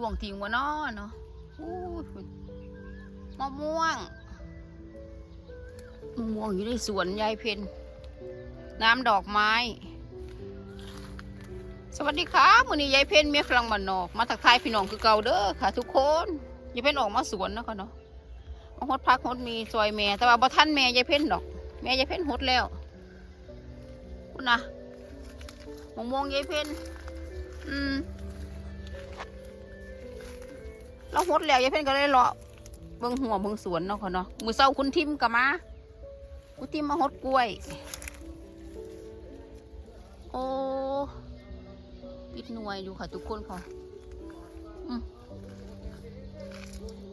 ล่วงทิ้งวะนาะเนาะอู้มะม่วงมะม่วงอยู่ในสวนยายเพนน้ำดอกไม้ สวัสดีครับมื้อนี้ยายเพนเมียฝรั่งบ้านอก มาทักทายพี่น้องคือเก่าเด้อค่ะ ทุกคนยายเพนออกมาสวนนะค่ะเนาะมาฮดพักฮดมีซอยแม่ แต่ว่าบ่ทันแม่ยายเพนดอก แม่ยายเพนฮดแล้วคุณนะมะม่วงยายเพนอืม เราหดแล้วยายเพ่นก็เลยเลาะเบิ่งหัวเบิ่งสวนเนาะค่ะเนาะมือเศร้าคุณทิมก็มาคุณทิมมาหดกล้วย โอ้ปิดหน่วยอยู่ค่ะทุกคนค่ะอืม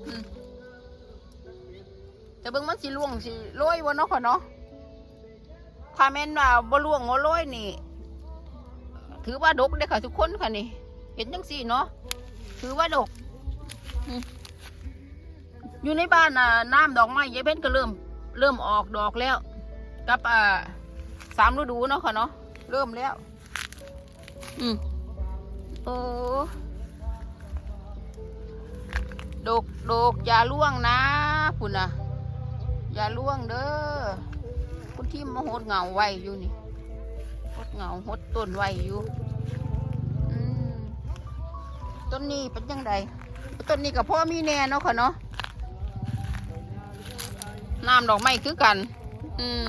อืมแต่เบิ่งมันสิล่วงสิโรยบ่เนาะค่ะเนาะถ้าแม่นว่าบ่ล่วงบ่โรยนี่ ถือว่าดกเด้ค่ะทุกคนค่ะนี่ เห็นจังสี่เนาะถือว่าดก อยู่ในบ้านน่ะน้ำดอกไม้ยายเพ็ญก็เริ่ม เริ่มออกดอกแล้ว กับอ่าสามฤดูเนาะค่ะเนาะเริ่มแล้ว อืมโอ้ดกดกอย่าล่วงนะคุณนะอย่าล่วงเด้อคุณที่มาหดเหงาไว้อยู่นี่หดเหงาหดต้นไว้อยู่อืมต้นนี้เป็นยังไง ต้นนี้กับพ่อมีแน่เนาะค่ะเนาะน้ำดอกไม้คือกัน อืม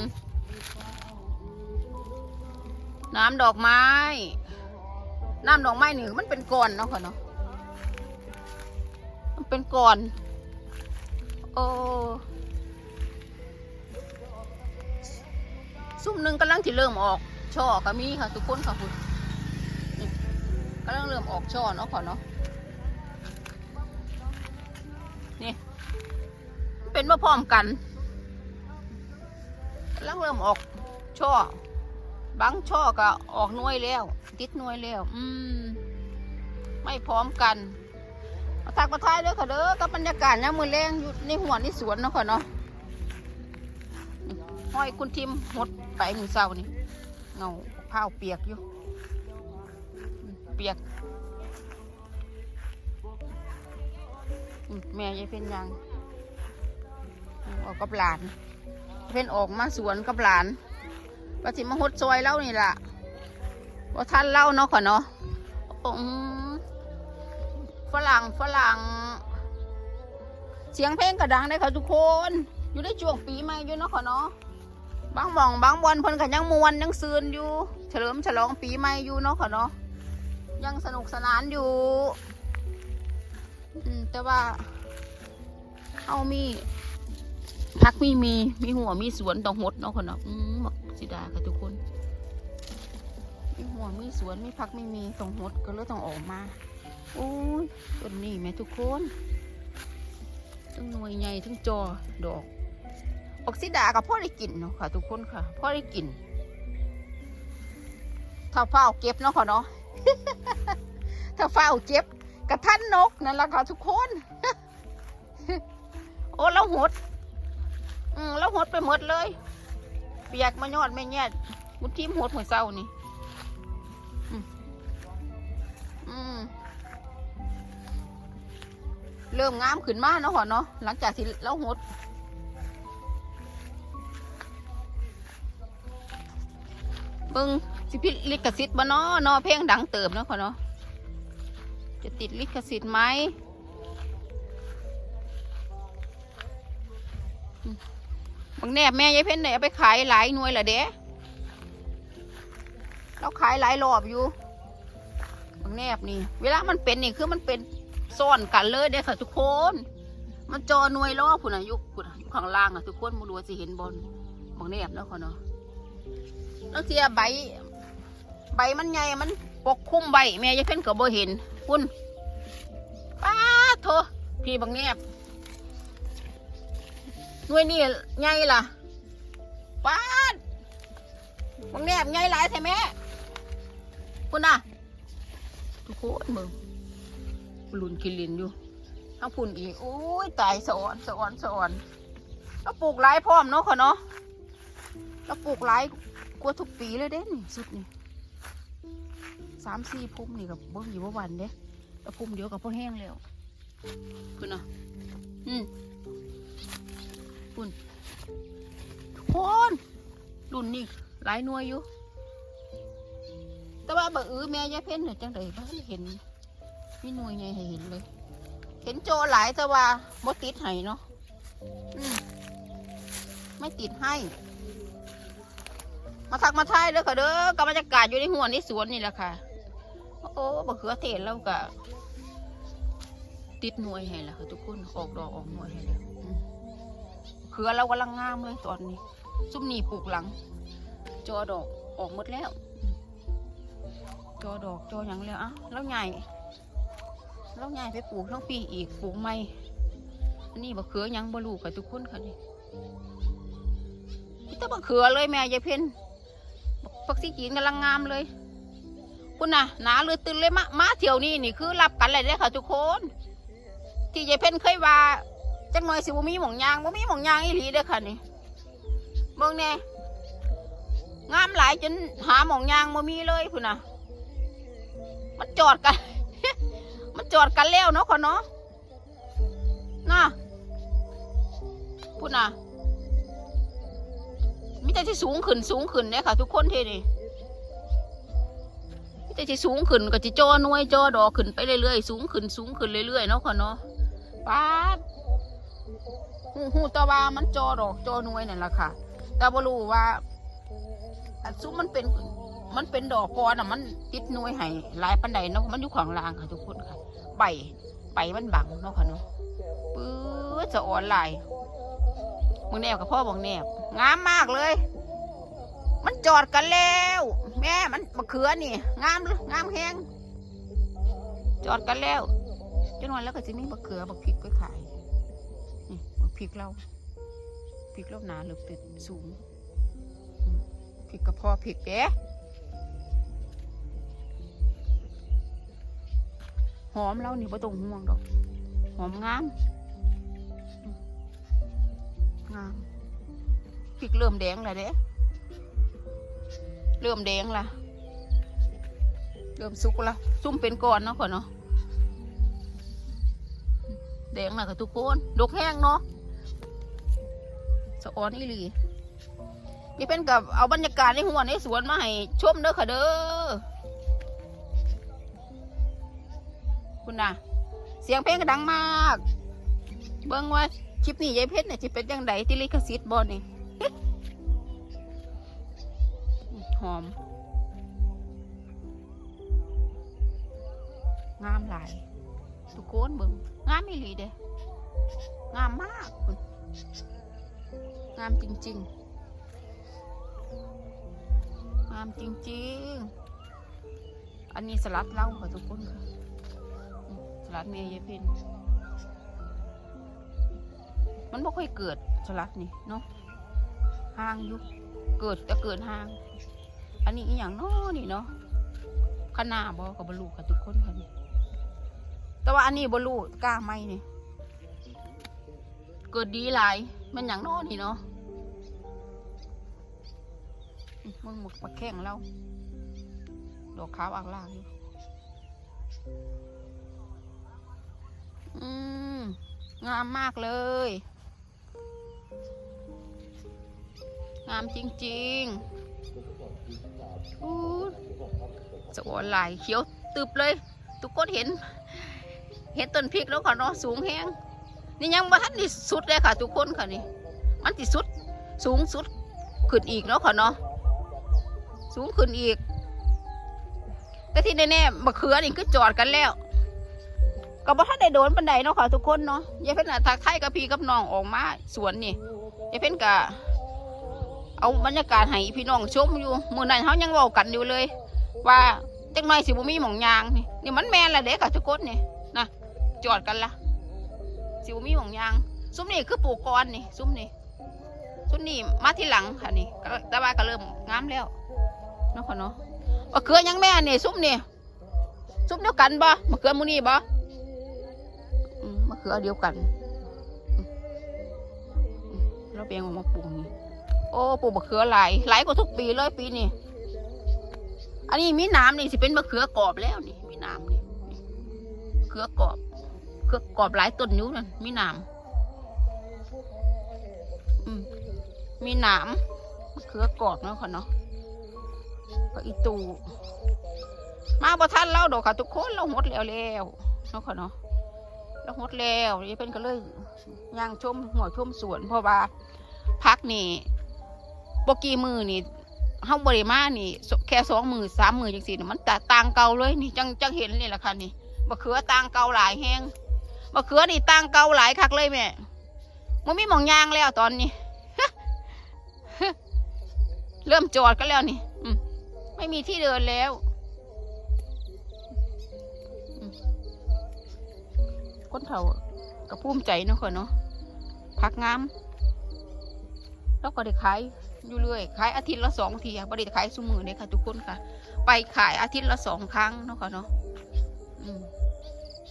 น้ำดอกไม้ น้ำดอกไม้หนี่งมันเป็นก้อนเนาะค่ะเนาะมันเป็นก้อน โอ้ซุ่มหนึ่งกำลังที่เริ่มออกช่อก็มีค่ะ ทุกคนค่ะคุณกำลังเริ่มออกช่อเนาะค่ะเนาะ เป็นมาพร้อมกันแล้วเริ่มออกช่อบางช่อก็ออกน่วยแล้ว ติดน่วยแล้ว อืม ไม่พร้อมกันมาทักมาทายเด้อค่ะเด้อกับบรรยากาศยามมือแรงอยู่ในหัวในสวนเนาะค่ะเนาะห้อยคุณทิมหดไปมือเศร้านี่เงาผ้าเปียกอยู่ เปียก แม่ยายเพ็นยัง ออกกับหลาน เพ็นออกมาสวนกับหลานว่าสิมาหดซอยเล่านี่ล่ะว่าท่านเล่าเนาะค่ะเนาะฝรั่งฝรั่ง เสียงเพลงกระดังได้ค่ะทุกคน อยู่ในช่วงปีใหม่อยู่เนาะค่ะเนาะบางหม่องบางวันเพิ่นก็ยังมวนยังซืนอยู่ เฉลิมฉลองปีใหม่อยู่เนาะค่ะเนาะยังสนุกสนานอยู่อืมแต่ว่าเอามี พักมีมีมีหัวมีสวนต้องหดเนาะคนเนาะอืมบักสิดาค่ะทุกคนมีหัวมีสวนมีพักไม่มีต้องหดก็เลยต้องออกมาโอ้ยต้นนี้แม่ทุกคนทั้งหน่วยใหญ่ทั้งจอดอก ออกซิดากับพ่อได้กินเนาะค่ะ ทุกคนค่ะพ่อได้กินถ้าเฝ้าเก็บเนาะค่ะเนาะถ้าเฝ้าเก็บกระทันนกนั่นแหละค่ะทุกคน โอ้เราหด อืมเราหดไปหมดเลย เปียกมายอดไม่แง่มุดทีมหดหัวเศร้านี่เริ่มงามขึ้นมาเนาะหอเนาะหลังจากที่เราหดเบิ่งสิพิลิขสิทธิ์บ่เนาะเนาะเพลงดังเติมเนาะค่ะเนาะจะติดลิขสิทธิ์ไหม บางแนบแม่ยายเพ่นเนี่ยเอาไปขายหลายหน่วยละเด้เราขายหลายรอบอยู่บางแนบนี่ เวลามันเป็นนี่คือมันเป็นซ่อนกันเลยเด้ค่ะทุกคน มันจอหน่วยล้อพุ่นอายุพุ่นน่ะอยู่ข้างล่างอะทุกคนมาดูว่าสิเห็นบอลบางแนบเนาะค่ะเนาะแล้วเทียใบ ใบมันใหญ่มันปกคลุมใบแม่ยายเพ่นก็บ่เห็นคุณป้าโถพี่บางแนบ หน่วยนี่ไงล่ะป้าดบางแนบไงหลายใช่ไหมคุณน่ะ ทุกคนมึงลุนกินลินอยู่ทั้งพุ่นอีกโอ้ยตายสะออนสะออนสะออนแล้วปลูกหลายพร้อมเนาะค่ะเนาะแล้วปลูกหลายกว่าทุกปีเลยเด้นี่สุดนี่สามสี่พุ่มนี่กับเบิ้งอยู่ว่าวันเด้ไปตะปุ่มเดียวกับพ่อแห้งแล้วคุณน่ะ รุ่นนี้หลายหน่วยอยู่ แต่ว่าบะอือแม่ยายเพ่นเนี่ยจังไดบ้านเห็นมีหน่วยใหญ่ให้เห็นเลย เห็นโจหลายแต่ว่าบ่ติดให้เนาะอืมไม่ติดให้ มาทักมาทายเด้อค่ะเด้อกับบรรยากาศอยู่ในหัวในสวนนี่แหละค่ะ โอ้บะเขือเทศแล้วก็ติดหน่วยให้แล้วค่ะทุกคนออกดอกออกหน่วยให้แล้วเขือเรากำลังงามเลยตอนนี้ ซุ่มนี่ปลูกหลัง จอดอกออกหมดแล้ว จอดอกจอหยังแล้วอะแล้วใหญ่แล้วใหญ่ไปปลูกทั้งปีอีกปลูกใหม่อันนี้บะเขือยังบลูกค่ะทุกคนค่ะนี่นี่ต่บะเขือเลยแม่ยายเพ็ญปักสีจีนกำลังงามเลยคุณน่ะหนาเลยตื่นเลยมามาเที่ยวนี้นี่คือรับกันเลยเด้ค่ะทุกคน ที่ยายเพ็ญเคยว่าจังหน่อยสิบ่มีหมองยางบ่มีหมองยางอีหลีเด้อค่ะนี่ เบิ่งแน่งามหลายจนหาหมองยางบ่มีเลยพุ่นน่ะ มันจอดกัน มันจอดกันแล้วเนาะค่ะเนาะน่ะพุ่นน่ะมีแต่ที่สูงขึ้นสูงขึ้นเนี่ยค่ะ ทุกคนเท่นี่แต่ที่สูงขึ้นก็จะจอหน่วยจอดอกขึ้นไปเรื่อยๆสูงขึ้นสูงขึ้นเรื่อยๆเนาะค่ะเนาะป้าหูหูตะวามันจอดอกจอหน่วยนั่นแหละค่ะ แต่บ่รู้ว่าอันซุ้มมันเป็น มันเป็นดอกกอนอะ มันติดหน่วยให้หลายปันใดเนาะมันอยู่ข้างล่างค่ะทุกคนค่ะใบใบมันบังเนาะค่ะเนาะปื้อจะอ่อนลายมึงแนบกับพ่อบอกแนบงามมากเลย มันจอดกันแล้ว แม่มันมะเขือนี่ งามงามแห้งจอดกันแล้วจนวันแล้วก็จะมีมะเขือบักพริกไปขายนี่บักพริกเรา ริกเราหนาหรือติดสูงพริกกระเพาะพริกเด้หอมเรานี่บ่ต้องห่วงดอก หอมงาม งามพริกเริ่มแดงแล้วเด้เริ่มแดงละเริ่มสุกละซุ่มเป็นก้อนเนาะก่อนเนาะแดงละค่ะทุกคนดกแห้งเนาะ ออนอีหลีนี่เป็นกับเอาบรรยากาศในหัวในสวนมาให้ชมเด้อค่ะเด้อคุณน่ะเสียงเพลงก็ดังมาก เบิ่งว่าคลิปนี้ยายเพชรเนี่ยจะเป็นยังไงที่ลิขสิทธิ์บอลนี่หอม งามหลายทุกคนเบิ่งงามไม่หลีเด้งามมากคุณ งามจริง ๆ งามจริง ๆ อันนี้สลัดเล่าค่ะทุกคนค่ะสลัดเมยายเพ็ญมันไม่ค่อยเกิดสลัดนี่เนาะห่างอยู่เกิดแต่เกิดห่าง อันนี้อหย่างเนาะนี่เนาะขนาบอกับบลูค่ะทุกคนค่ะนี่แต่ว่าอันนี้บลูกล้าไม่นี่เกิดดีหลาย มันอย่างนาะนี่เนาะมึงหมกมาแข่งเราดอกขาวอักลากอยู่อืมงามมากเลย งามจริงๆอู้สวนหลายเขียวตึบเลย ทุกคนเห็น เห็นต้นพริกแล้วค่ะเนาะสูงแห้ง นี่ยังบ่ทันที่สุดเลยค่ะ ทุกคนค่ะนี่ มันที่สุด สูงสุดขึ้นอีกเนาะค่ะเนาะสูงขึ้นอีก แต่ที่แน่ๆมะเขือนี่คือจอดกันแล้วก็บ่ทันได้โดนปันไดเนาะค่ะทุกคนเนาะยายเพิ่นน่ะทักทยกับพี่กับน้องออกมาสวนนี่ยายเพิ่นก็เอาบรรยากาศให้พี่น้องชมอยู่มื้อนั้นเขายังเว้ากันอยู่เลย ว่าจังหน่อยสิบ่มีหมองยางนี่นี่มันแม่นละเด็กค่ะทุกคนนี่นะจอดกันละ สิบ่มีหมองยาง ซุ้มนี่คือปลูกก่อนนี่ ซุ้มนี่ซุ้มนี่มาที่หลังค่ะนี่แต่ว่าก็เริ่มงามแล้วเนาะค่ะเนาะมะเขือยังแม่นี่ซุ้มนี่ซุ้มเดียวกันบ่มะเขือมูนี่บ่มะเขือเดียวกันเราเปลี่ยนออกมาปลูกนี่โอ้ปลูกมะเขือหลายหลายกว่าทุกปีเลยปีนี้อันนี้มีน้ำนี่สิเป็นมะเขือกรอบแล้วนี่มีน้ำนี่นี่เขือกรอบ เขือกรอบหลายต้นอยู่นั่นมีหนามมีหนามเขือกรอบเนาะค่ะเนาะก็อีตูมาบ่ทันเราดอกค่ะ ทุกคนเราหดแล้วแล้วเนาะค่ะเนาะเราหดแล้วยายเป็นก็เลยย่างชมหัวชมสวน เพราะว่าพักนี่บกีมือนี่เฮาบริมานี่ แค่สองมือสามมือจังสี่นมันแตกต่างเก่าเลยนี่จังจังเห็นนี่แหละค่ะนี่มะเขือต่างเก่าหลายแห้ง มะเขือนี่ต่างเกาหลายคักเลยแม่มันมีหมองยางแล้วตอนนี้ เริ่มจอดกันแล้วนี่อืไม่มีที่เดินแล้วคนเฒ่าก็ภูมิใจเนาะค่ะเนาะพักงามแล้วก็ได้ขายอยู่เรื่อยขายอาทิตย์ละสองทีบ่ได้ขายสุมือเลยค่ะ ทุกคนค่ะ ไปขายอาทิตย์ละสองครั้งเนาะค่ะเนาะ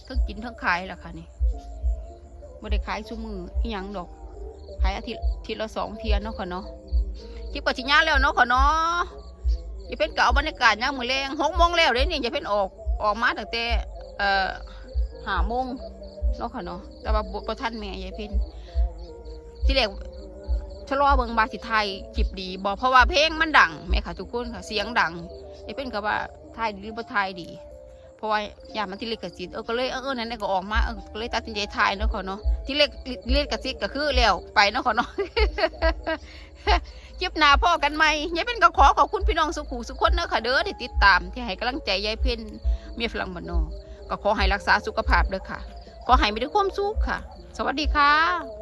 ทั้งกินทั้งขายแหละค่ะนี่บ่ได้ขายสุมืออีหยังดอก ขายอาทิตย์ทิตย์ละสองเทียนเนาะค่ะเนาะคลิปก็ชิญาแล้วเนาะค่ะเนาะอย่าเพิ่นเก่าบรรยากาศยามมื้อแรงหกโมงแล้วเด้นี่อย่าเพิ่นออกออกมาตั้งแต่เอ่อห้าโมงเนาะค่ะเนาะแต่ว่าบ่ทันแม่ยายเพิ่นที่แรกชะลอเบิงบาสิไทยคลิปดีบ่เพราะว่าเพลงมันดังแม่ค่ะทุกคนค่ะเสียงดังยายเพิ่นก็ว่าไทยดีหรือบ่ไทยดี เพราะว่าอย่ามันที่เล็กกับจิตเออก็เลยเออนั่นก็ออกมาเออก็เลยตัดสินใจถ่ายเนาะค่ะเนาะที่เล็กเล็กกับจิตก็คือแล้วไปเนาะค่ะเนาะคลิปหน้าพ่อกันไหมยายเพิ่นก็ขอขอบคุณพี่น้องสุขุสุขคนเนาะค่ะเด้อที่ติดตามที่ให้กำลังใจยายเพิ่นเมียฝรั่งบานนอกก็ขอให้รักษาสุขภาพเด้อค่ะขอให้มีแต่ความสุขค่ะ สวัสดีค่ะ